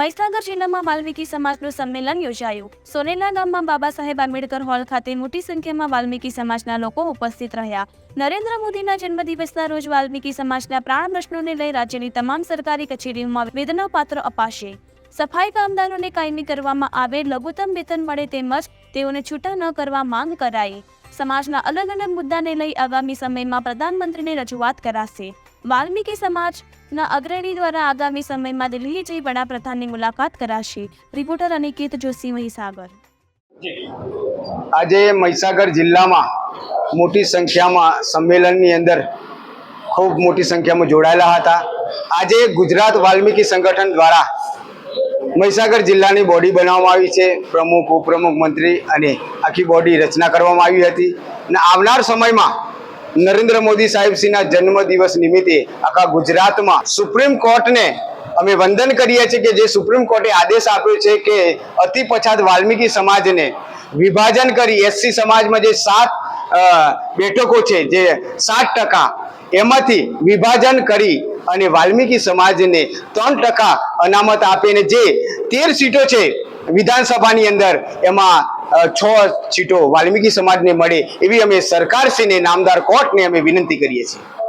મહીસાગર જિલ્લામાં વાલ્મીકી સમાજનું સંમેલન યોજાયું. સોનેલા ગામમાં બાબા સાહેબ આંબેડકર હોલ ખાતે મોટી સંખ્યામાં વાલ્મીકી સમાજના લોકો ઉપસ્થિત રહ્યા. નરેન્દ્ર મોદીના જન્મદિવસના રોજ વાલ્મીકી સમાજના પ્રાણ પ્રશ્નોને લઈ રાજ્યની તમામ સરકારી કચેરીઓમાં વેદનાપાત્ર અપાશે. સફાઈ કામદારોને કાયમી કરવામાં આવે, લઘુત્તમ વેતન મળે તેમજ તેઓને છૂટા ન કરવા માંગ કરાઈ. સમાજના અલગ અલગ મુદ્દાને લઈ આગામી સમયમાં પ્રધાનમંત્રીને રજૂઆત કરાશે. વાલ્મીકી સમાજના અગ્રણી દ્વારા આગામી સમયમાં દિલ્હી જઈ વડાપ્રધાનની મુલાકાત કરાશે. રિપોર્ટર અનિકેત જોશી, મહીસાગર. આજે મહીસાગર જિલ્લામાં મોટી સંખ્યામાં સંમેલનની અંદર ખૂબ મોટી સંખ્યામાં જોડાયેલા હતા. આજે ગુજરાત વાલ્મીકી સંગઠન દ્વારા મહીસાગર જિલ્લાની બોડી બનાવવામાં આવી છે. પ્રમુખ, ઉપપ્રમુખ મંત્રી અને આખી બોડી રચના કરવામાં આવી હતી. અને આવનાર સમયમાં નરેન્દ્ર મોદી સાહેબશ્રીના જન્મદિવસ નિમિત્તે આખા ગુજરાતમાં સુપ્રીમ કોર્ટને અમે વંદન કરીએ છીએ કે જે સુપ્રીમ કોર્ટે આદેશ આપ્યો છે કે અતિ પછાત વાલ્મીકી સમાજને વિભાજન કરી એસસી સમાજમાં જે સાત બેઠકો છે જે સાત ટકા એમાંથી વિભાજન કરી અને વાલ્મીકી સમાજને ત્રણ ટકા અનામત આપીને જે તેર સીટો છે વિધાનસભાની અંદર એમાં છ સીટો વાલ્મીકી સમાજને મળે એવી અમે સરકારશ્રીને નામદાર કોર્ટને અમે વિનંતી કરીએ છીએ.